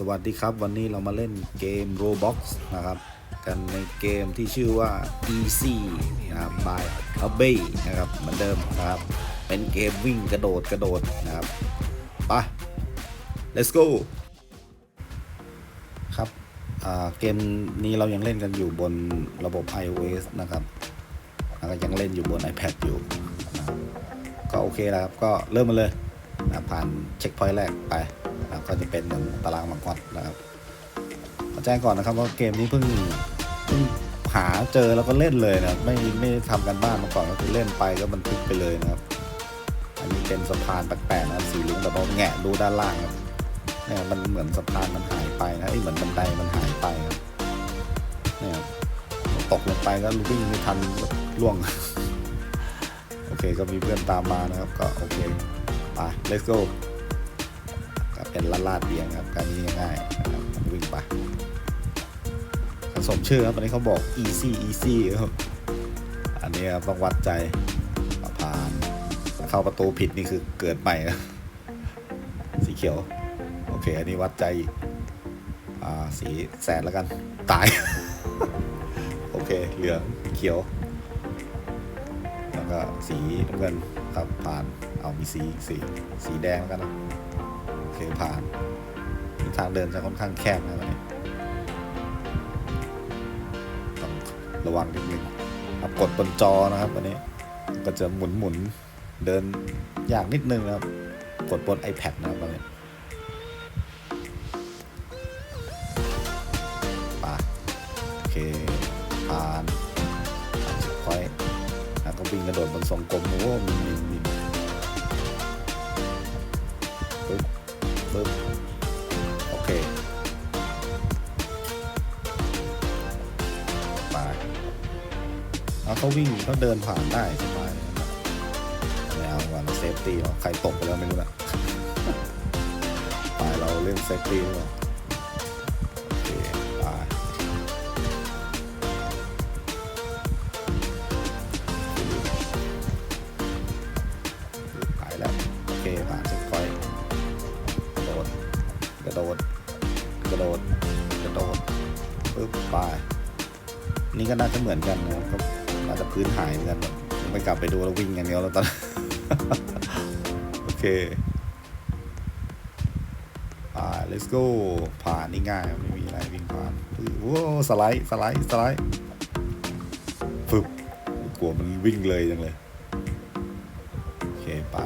สวัสดีครับ วันนี้เรามาเล่นเกม Roblox นะครับ กันในเกมที่ชื่อว่า Easy นะครับ by a b y นะครับ เหมือนเดิมนะครับ เป็นเกมวิ่งกระโดดกระโดดนะครับไป let's go ครับเกมนี้เรายังเล่นกันอยู่บนระบบ iOS นะครับแล้วก็ยังเล่นอยู่บน iPad อยู่ ก็โอเคแล้วครับ ก็เริ่มมาเลยผ่านเช็คพอยต์แรกไป นะครับก็จะเป็นเหมือนตารางมังกรนะครับขอแจ้งก่อนนะครับว่าเกมนี้เพิ่งเพิ่งหาเจอแล้วก็เล่นเลยนะครับไม่ไม่ทำกันบ้านมาก่อนก็คือเล่นไปก็บันทึกไปเลยนะครับ อันนี้เป็นสะพานแปลกๆนะสีลุงแต่พอแงะดูด้านล่างครับเนี่ยมันเหมือนสะพานมันหายไปนะไอ้เหมือนบันไดมันหายไปครับเนี่ยครับตกลงไปก็วิ่งไม่ทันล่วง โอเคก็มีเพื่อนตามมานะครับ ก็โอเคไป let's go ก็ เป็นลาดลาดเบียงครับ การนี้ง่ายๆนะครับวิ่งไปผสมชื่อครับตอนนี้เขาบอก easy easy ครับ อันนี้ครับต้องวัดใจผ่านเข้าประตูผิดนี่คือเกิดใหม่นะสีเขียว โอเค อันนี้วัดใจอ่าสีแสดแล้วกัน ตาย โอเค เหลืองเขียว แล้วก็สีน้ำเงินครับผ่าน เอามีสีสีสีแดงแล้วกันนะ โอเคผ่านทางเดินจะค่อนข้างแคบนะวันนี้ต้องระวังนิดนึงครับกดบนจอนะครับวันนี้ก็จะหมุนหมุนๆเดินยากนิดนึงนะครับ กดบน iPad นะครับตอนนี้ป่ะโอเคผ่านค่อยแล้วก็วิ่งกระโดดบนทรงกลมโอ้โหมิ แล้วเขาวิ่งเขาเดินผ่านได้สบายเลยนะไม่เอาวันเซฟตี้ใครตกไปแล้วไม่รู้นะไปเราเล่นเซฟตี้ก่อนโอเคไปไปแล้วโอเคผ่านเช็คพอยกระโดดกระโดด กระโดด กระโดดปึ๊บไปนี่ก็น่าจะเหมือนกันนะครับ ก็น่าจะพื้นหายเหมือนกันมไปกลับไปดูแล้ววิ่งอย่างเดียแล้วตอนโอเคอ่า let's go ผ่านนี่ง่ายไม่มีอะไรวิ่งผ่านปึ๊บโอ้สไลด์สไลด์สไลด์ฟึบกลัวมันวิ่งเลยจังเลยโอเคไป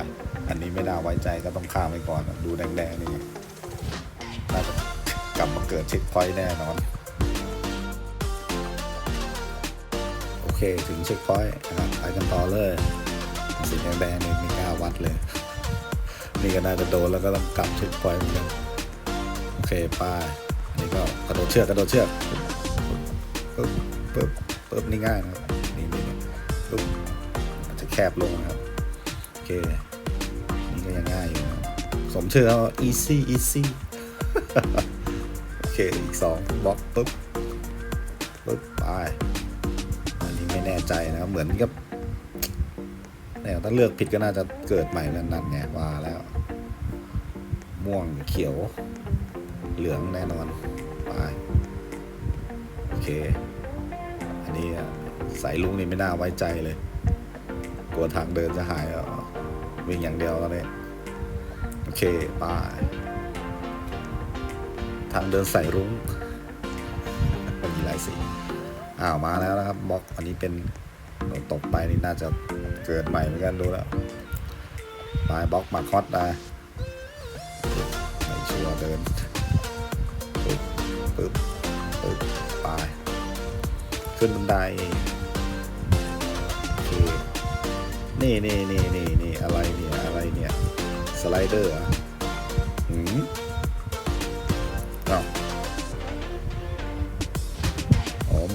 อันนี้ไม่น่าไว้ใจก็ต้องข้ามไปก่อนดูแดงๆนี่น่าจะกลับมาเกิดเช็คพอยต์แน่นอน เค ถึงเช็คพอยต์นะครับไปกันต่อเลยสีแดงๆนี่ไม่กล้าวัดเลย นี่ก็น่าจะโดนแล้วก็ต้องกลับเช็คพอยต์เหมือนกันโอเคไปอันนี้ก็กระโดดเชือกกระโดดเชือกปึ๊บปึ๊บปึ๊บนี่ง่ายนะครับนี่นี่นี่ปึ๊บอาจจะแคบลงนะครับโอเคนี่ก็ยังง่ายอยู่นะสมชื่อแล้ว easy easy โอเคอีกสองบล็อกปึ๊บปึ๊บไป แน่ใจนะครับเหมือนกับเนี่ยถ้าเลือกผิดก็น่าจะเกิดใหม่นั่นนั่นไงว่าแล้ว ม่วงเขียว เหลืองแน่นอนไปโอเค อันนี้สายลุงนี่ไม่น่าไว้ใจเลย กลัวทางเดินจะหายอะวิ่งอย่างเดียวตอนนี้โอเคไปทางเดินสายรุ้งมันมีหลายสี อ้าวมาแล้วนะครับบล็อกอันนี้เป็นตกไปนี่น่าจะเกิดใหม่เหมือนกันดูแล้วไปบล็อกมาคอสได้ไม่ชัวร์เดินปึ๊บปึ๊บปึ๊บไปขึ้นบันไดโอเคนี่นี่นี่นี่นี่อะไรเนี่ยอะไรเนี่ยสไลเดอร์อะหืม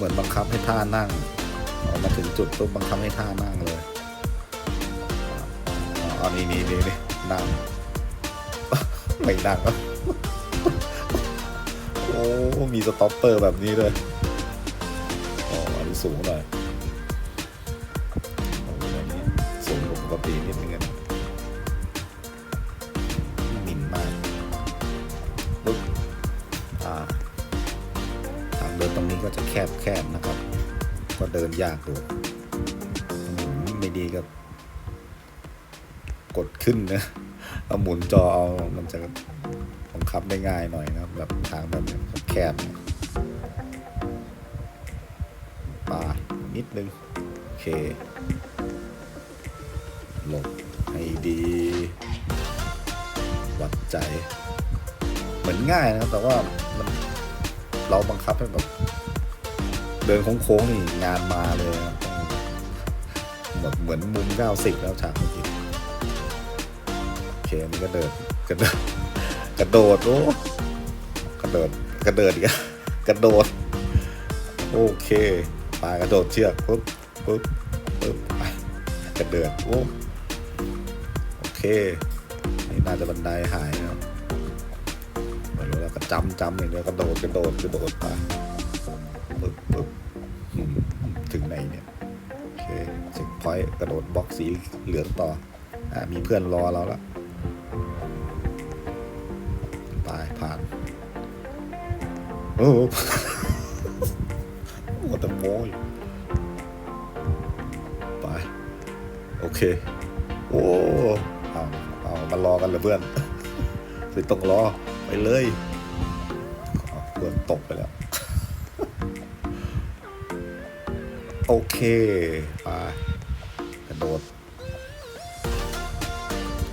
มือนบังคับให้ท่านั่งอ๋อมาถึงจุดปุ๊บบังคับให้ท่านั่งเลยอ๋อเอนี่นี่นี่นี่นั่งไม่นั่งแล้วโอ้มีสต็อปเปอร์แบบนี้เลยอ๋ออันนี้สูงหน่อยโอ้อันนี้สูงกว่าปกตินิดนึง ตรงนี้ก็จะแคบแคบนะครับ ก็เดินยากดูไม่ดีก็กดขึ้นนะเอาหมุนจอเอามันจะบังคับได้ง่ายหน่อยนะครับ แบบทางแบบแคบปานิดนึง โอเคหลบให้ดีวัดใจ เหมือนง่ายนะครับ แต่ว่ามันเราบังคับให้แบบ เดินโค้งๆนี่งานมาเลยนะต้องเหมือนมือนมุม 90 แล้วฉากเมื่อกี้โอเคนี่ก็เดินกระโดดกระโดดโอ้กระโดดกระเดิดอีกกระโดด โอเคปากระโดดเชือกปุ๊บปุ๊บปุ๊บไปกระเดิดโอ้โอเคนี่น่าจะบันไดหายนะครับไม่รู้แล้วก็จำจำอย่างเดียวกระโดดกระโดดกระโดดไป ปึ๊บปึ๊บถึงไหนเนี่ยโอเคเช็คพอยต์กระโดดบล็อกสีเหลืองต่ออ่ามีเพื่อนรอเราแล้วไปผ่านโอ้โหโอ้แต่โม้อยู่ไปโอเค โอ้เอาเอามารอกันเหรอเพื่อนไม่ต้องรอไปเลยเพื่อนตกไปแล้ว โอเคไปกระโดด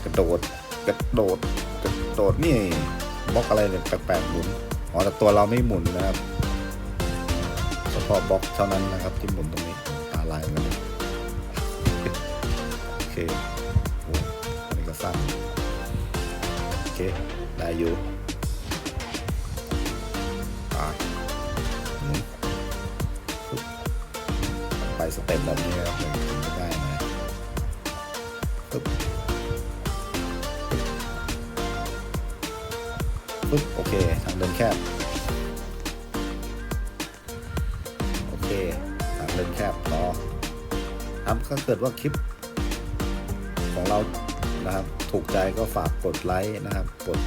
กระโดด กระโดด กระโดด นี่บล็อกอะไรเนี่ยแปลกๆหมุน อ๋อ แต่ตัวเราไม่หมุนนะครับ เฉพาะบล็อกเท่านั้นนะครับ ที่หมุนตรงนี้ ตาลายมันโอเคโอ้อันนี้ก็สั้นโอเค ได้อยู่ สเต็ปแบบนี้ครับจะได้ไหมปึ๊บปึ๊บโอเค ทางเดินแคบ โอเค ทางเดินแคบต่อครับถ้าเกิดว่าคลิป ของเรานะครับ ถูกใจก็ฝากกดไลค์นะครับ กด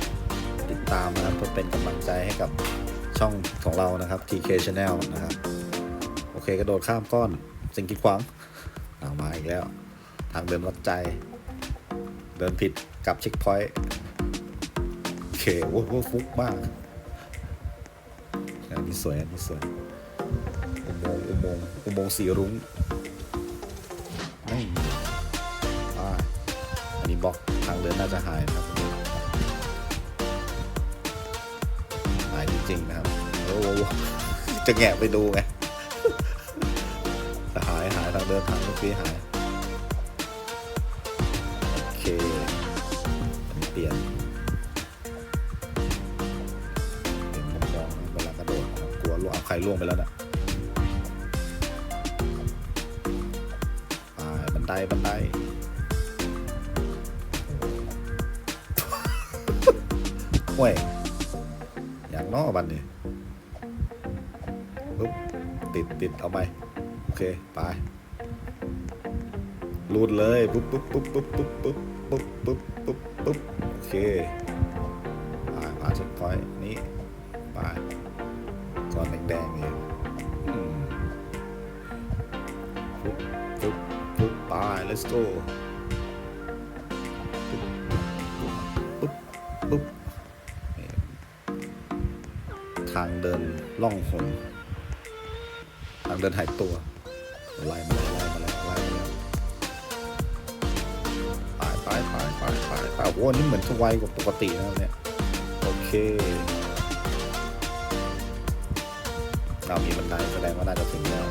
ติดตามนะครับ เพื่อเป็นกำลังใจให้กับช่องของเรานะครับ TK Channel นะครับ โอเค กระโดดข้ามก้อน สิ่งกีดขวางเอามาอีกแล้ว ทางเดินวัดใจ เดินผิดกลับเช็คพอยต์โอเคโว้โหฟุกมากอันนี้สวยอันนี้สวยอุโมงค์อุโมงค์อุโมงค์สีรุ้งไม่มีอ่าอันนี้บล็อกทางเดินน่าจะหายนะครับหายจริงๆนะครับโอ้โหจะแงะไปดูไง เดินทางเมื่อกี้หายโอเคอันเปลี่ยนเปลี่ยนมองนะเวลากระโดดกลัวล่วงเอาใครล่วงไปแล้วนะไปบันไดบันไดโอ้ยอย่างนอกบันนี่ปุ๊บติดติดเอาไป โอเค ไป รูดเลยปุ๊บปุ๊บปุ๊บปุ๊บปุ๊บปุ๊บปุ๊บปุ๊บปุ๊บปุ๊บโอเคไปผ่านเช็คพอยต์นี้ไปก้อนแดงๆเนี่ยอืมปุ๊บปุ๊บปุ๊บไป let's go ปุ๊บปุ๊บทางเดินล่องหนทางเดินหายตัวไล่มา โอ้นี่เหมือนจะไวกว่าปกตินะเนี่ย โอเคเรามีบันไดแสดงว่าน่าจะถึงแล้ว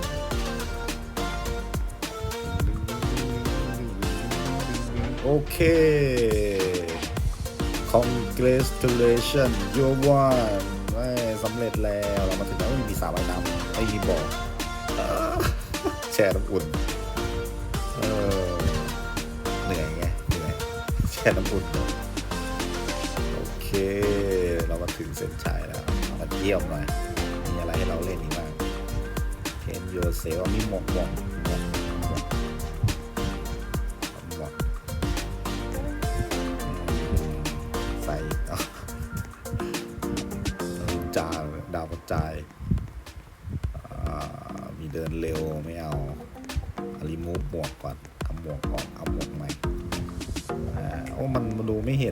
โอเค congratulation you won เอ้สำเร็จแล้วเรามาถึงแล้วมีสระว่ายน้ำไม่มีบ่อเอ้อแช่น้ำอุ่น เออ แค่น้ำอุ่นโอเค เรามาถึงเส้นชัยแล้วมาเที่ยมหน่อยมีอะไรให้เราเล่นอีกบ้างเทนโยเซลมีหมวกหมกหมวก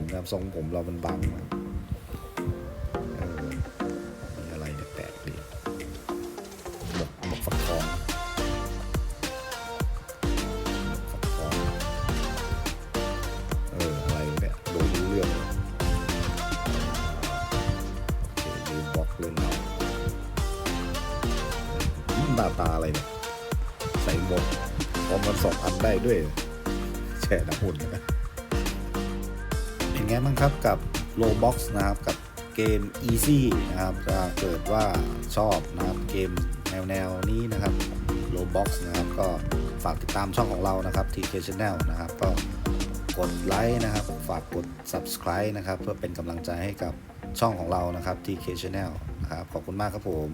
นดูไม่เห็นะครับทรงผมเรามันบังนะมีอะไรเนี่ยแปลกดีหมกหมกฟักทองฟักทองเอออะไรเนี่ยดูรู้เรื่องเลยโอเคยืนบล็อกเรื่องเราหน้าตาอะไรเนี่ยใส่หมวกพร้อมกันสองอันได้ด้วยแช่น้ำอุ่นนะ ไงบ้างครับกับ Roblox นะครับกับเกม Easy นะครับถ้าเกิดว่าชอบนะครับเกมแนวแนวๆนี้นะครับ Roblox นะครับก็ฝากติดตามช่องของเรานะครับ TK Channel นะครับก็กดไลค์นะครับ ฝากกด Subscribe นะครับ เพื่อเป็นกำลังใจให้กับช่องของเรานะครับ TK Channel นะครับขอบคุณมากครับผม